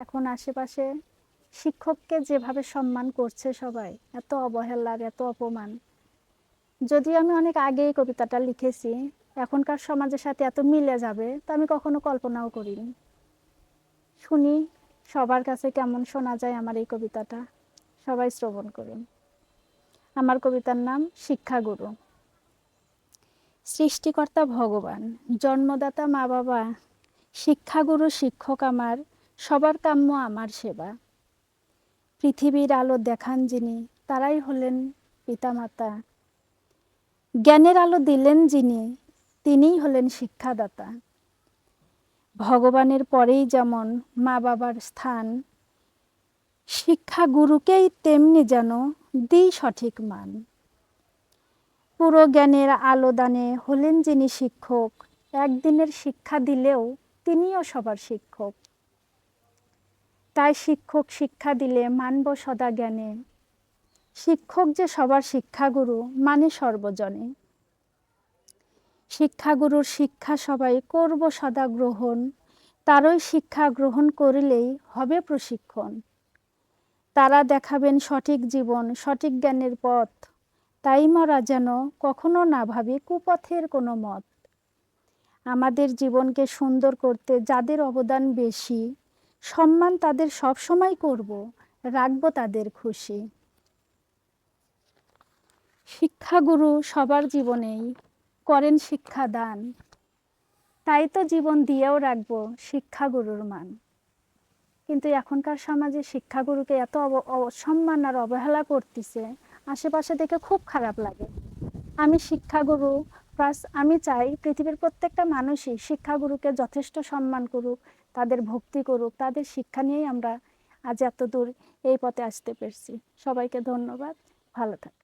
এখন আশেপাশে শিক্ষককে যেভাবে সম্মান করছে সবাই, এত অবহেলার এত অপমান। যদিও আমি অনেক আগে এই কবিতাটা লিখেছি, এখনকার সমাজের সাথে এত মিলে যাবে তা আমি কখনো কল্পনাও করিনি। শুনি, সবার কাছে কেমন শোনা যায় আমার এই কবিতাটা। সবাই শ্রবণ করুন। আমার কবিতার নাম শিক্ষাগুরু। সৃষ্টিকর্তা ভগবান, জন্মদাতা মা বাবা শিক্ষাগুরু শিক্ষক আমার সবার কাম্য আমার সেবা। পৃথিবীর আলো দেখান যিনি, তারাই হলেন পিতামাতা। জ্ঞানের আলো দিলেন যিনি, তিনিই হলেন শিক্ষাদাতা। ভগবানের পরেই যেমন মা বাবার স্থান শিক্ষা গুরুকেই তেমনি যেন দিই সঠিক মান। পুরো জ্ঞানের আলো দানে হলেন যিনি শিক্ষক, একদিনের শিক্ষা দিলেও তিনিও সবার শিক্ষক। তাই শিক্ষক শিক্ষা দিলে মানব সদা জ্ঞানে। শিক্ষক যে সবার শিক্ষাগুরু মানে সর্বজনে। শিক্ষাগুরুর শিক্ষা সবাই করব সদা গ্রহণ, তারই শিক্ষা গ্রহণ করিলেই হবে প্রশিক্ষণ। তারা দেখাবেন সঠিক জীবন, সঠিক জ্ঞানের পথ, তাই মরা যেন কখনো না ভাবে কুপথের কোনো মত। আমাদের জীবনকে সুন্দর করতে যাদের অবদান বেশি সম্মান তাদের সব সময় করব, রাখব তাদের খুশি। শিক্ষাগুরু সবার জীবনেই করেন শিক্ষাদান। তাই তো জীবন দিয়েও রাখব শিক্ষাগুরুর মান। কিন্তু এখনকার সমাজে শিক্ষাগুরুকে এত অসম্মান আর অবহেলা করতেছে, আশেপাশে দেখে খুব খারাপ লাগে। আমি শিক্ষাগুরু প্লাস আমি চাই পৃথিবীর প্রত্যেকটা মানুষই শিক্ষাগুরুকে যথেষ্ট সম্মান করুক তাদের ভক্তি করুক, তাদের শিক্ষা নিয়েই আমরা আজ এত দূর এই পথে আসতে পেরেছি। সবাইকে ধন্যবাদ। ভালো থাক